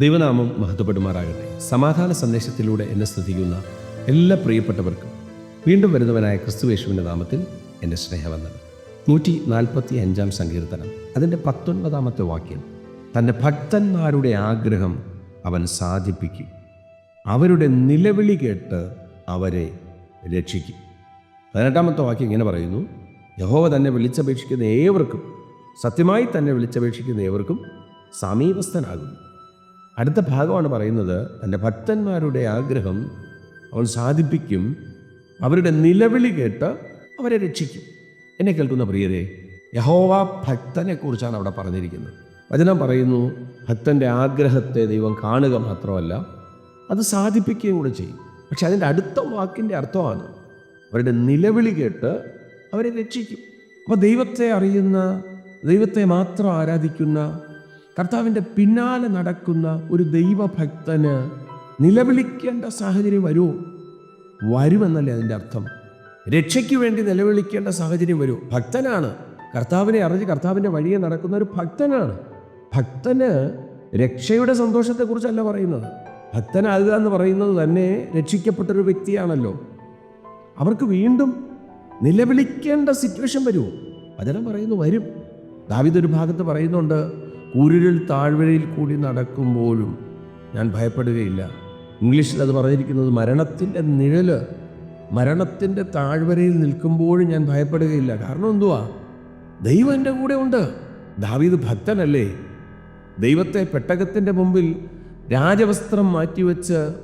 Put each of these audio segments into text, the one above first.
ദൈവനാമം മഹത്വപ്പെടുമാറാകട്ടെ. സമാധാന സന്ദേശത്തിലൂടെ എന്നെ ശ്രദ്ധിക്കുന്ന എല്ലാ പ്രിയപ്പെട്ടവർക്കും വീണ്ടും വരുന്നവനായ ക്രിസ്തുവേശുവിന്റെ നാമത്തിൽ എന്റെ സ്നേഹവന്ദനം. നൂറ്റി നാൽപ്പത്തി അഞ്ചാം സങ്കീർത്തനം. അതിന്റെ പത്തൊൻപതാമത്തെ വാക്യം. തന്റെ ഭക്തന്മാരുടെ ആഗ്രഹം അവൻ സാധിപ്പിക്കും. അവരുടെ നിലവിളി കേട്ട് അവരെ രക്ഷിക്കും. പതിനെട്ടാമത്തെ വാക്യം ഇങ്ങനെ പറയുന്നു. യഹോവ തന്നെ വിളിച്ചപേക്ഷിക്കുന്ന ഏവർക്കും സത്യമായി തന്നെ വിളിച്ചപേക്ഷിക്കുന്ന ഏവർക്കും സമീപസ്ഥനാകുന്നു. അടുത്ത ഭാഗമാണ് പറയുന്നത് തന്റെ ഭക്തന്മാരുടെ ആഗ്രഹം അവൻ സാധിപ്പിക്കും അവരുടെ നിലവിളി കേട്ട് അവരെ രക്ഷിക്കും. എന്നെ കേൾക്കുന്ന പ്രിയരെ യഹോവ ഭക്തനെ കുറിച്ചാണ് അവിടെ പറഞ്ഞിരിക്കുന്നത്. വചനം പറയുന്നു ഭക്തന്റെ ആഗ്രഹത്തെ ദൈവം കാണുക മാത്രമല്ല അത് സാധിപ്പിക്കുകയും കൂടെ ചെയ്യും. പക്ഷെ അതിന്റെ അടുത്ത വാക്കിന്റെ അർത്ഥമാണ് അവരുടെ നിലവിളി കേട്ട് അവരെ രക്ഷിക്കും. അപ്പോൾ ദൈവത്തെ അറിയുന്ന ദൈവത്തെ മാത്രം ആരാധിക്കുന്ന കർത്താവിന്റെ പിന്നാലെ നടക്കുന്ന ഒരു ദൈവഭക്തന് നിലവിളിക്കേണ്ട സാഹചര്യം വരുമോ വരുമെന്നല്ലേ അതിന്റെ അർത്ഥം. രക്ഷയ്ക്ക് വേണ്ടി നിലവിളിക്കേണ്ട സാഹചര്യം വരുമോ ഭക്തനാണ്. കർത്താവിനെ അറിഞ്ഞ് കർത്താവിന്റെ വഴിയെ നടക്കുന്ന ഒരു ഭക്തനാണ്. ഭക്തന് രക്ഷയുടെ സന്തോഷത്തെക്കുറിച്ചല്ല പറയുന്നത്. ഭക്തനാകുക എന്ന് പറയുന്നത് തന്നെ രക്ഷിക്കപ്പെട്ടൊരു വ്യക്തിയാണല്ലോ. അവർക്ക് വീണ്ടും നിലവിളിക്കേണ്ട സിറ്റുവേഷൻ വരുമോ വചനം പറയുന്നു വരും. ദാവിദ് ഒരു ഭാഗത്ത് പറയുന്നുണ്ട് കൂരിരുൾ താഴ്വരയിൽ കൂടി നടക്കുമ്പോഴും ഞാൻ ഭയപ്പെടുകയില്ല. ഇംഗ്ലീഷിൽ അത് പറഞ്ഞിരിക്കുന്നത് മരണത്തിന്റെ നിഴൽ മരണത്തിന്റെ താഴ്വരയിൽ നിൽക്കുമ്പോഴും ഞാൻ ഭയപ്പെടുകയില്ല. കാരണം എന്തുവാ? ദൈവം എന്റെ കൂടെ ഉണ്ട്. ദാവീദ് ഭക്തനല്ലേ? ദൈവത്തെ പെട്ടകത്തിന്റെ മുമ്പിൽ രാജവസ്ത്രം മാറ്റിവെച്ച്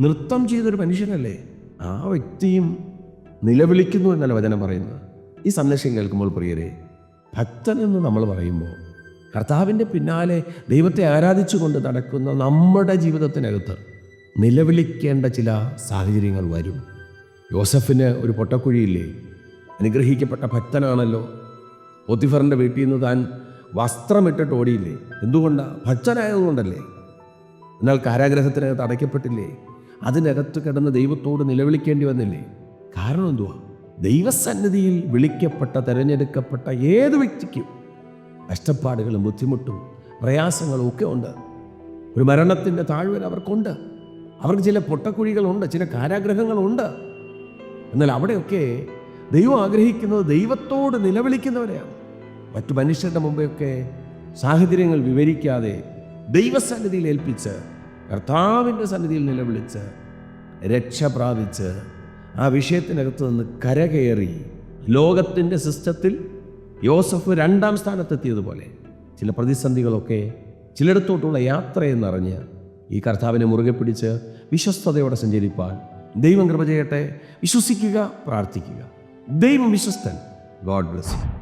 നൃത്തം ചെയ്തൊരു മനുഷ്യനല്ലേ? ആ വ്യക്തിയും നിലവിളിക്കുന്നു എന്നല്ല വചനം പറയുന്നത്. ഈ സന്ദേശം കേൾക്കുമ്പോൾ പ്രിയരെ ഭക്തനെന്ന് നമ്മൾ പറയുമ്പോൾ കർത്താവിന്റെ പിന്നാലെ ദൈവത്തെ ആരാധിച്ചുകൊണ്ട് നടക്കുന്ന നമ്മുടെ ജീവിതത്തിനകത്ത് നിലവിളിക്കേണ്ട ചില സാഹചര്യങ്ങൾ വരും. യോസഫിന് ഒരു പൊട്ടക്കുഴിയില്ലേ? അനുഗ്രഹിക്കപ്പെട്ട ഭക്തനാണല്ലോ. പൊത്തിഫറിന്റെ വീട്ടിൽ നിന്ന് താൻ വസ്ത്രമിട്ടിട്ട് ഓടിയില്ലേ? എന്തുകൊണ്ടാണ് ഭക്തനായതുകൊണ്ടല്ലേ? എന്നാൽ കാരാഗ്രഹത്തിനകത്ത് അടയ്ക്കപ്പെട്ടില്ലേ? അതിനകത്ത് കിടന്ന് ദൈവത്തോട് നിലവിളിക്കേണ്ടി വന്നില്ലേ? കാരണം എന്തുവാ? ദൈവസന്നിധിയിൽ വിളിക്കപ്പെട്ട തിരഞ്ഞെടുക്കപ്പെട്ട ഏത് വ്യക്തിക്കും കഷ്ടപ്പാടുകളും ബുദ്ധിമുട്ടും പ്രയാസങ്ങളും ഒക്കെ ഉണ്ട്. ഒരു മരണത്തിന്റെ താഴ്വര അവർക്കുണ്ട്. അവർക്ക് ചില പൊട്ടക്കുഴികളുണ്ട് ചില കാരാഗ്രഹങ്ങളുണ്ട്. എന്നാൽ അവിടെയൊക്കെ ദൈവം ആഗ്രഹിക്കുന്നത് ദൈവത്തോട് നിലവിളിക്കുന്നവരെയാണ്. മറ്റു മനുഷ്യരുടെ മുമ്പെയൊക്കെ സാഹചര്യങ്ങൾ വിവരിക്കാതെ ദൈവസന്നിധിയിൽ ഏൽപ്പിച്ച് കർത്താവിന്റെ സന്നിധിയിൽ നിലവിളിച്ച് രക്ഷ പ്രാപിച്ച് ആ വിഷയത്തിനകത്ത് നിന്ന് കരകയറി ലോകത്തിന്റെ സിസ്റ്റത്തിൽ യോസഫ് രണ്ടാം സ്ഥാനത്തെത്തിയതുപോലെ ചില പ്രതിസന്ധികളൊക്കെ ചിലയിടത്തോട്ടുള്ള യാത്രയെന്നറിഞ്ഞ് ഈ കർത്താവിനെ മുറുകെ പിടിച്ച് വിശ്വസ്തയോടെ സഞ്ചരിപ്പാൻ ദൈവം കൃപ ചെയ്യട്ടെ. വിശ്വസിക്കുക പ്രാർത്ഥിക്കുക. ദൈവം വിശ്വസ്തൻ. God bless you.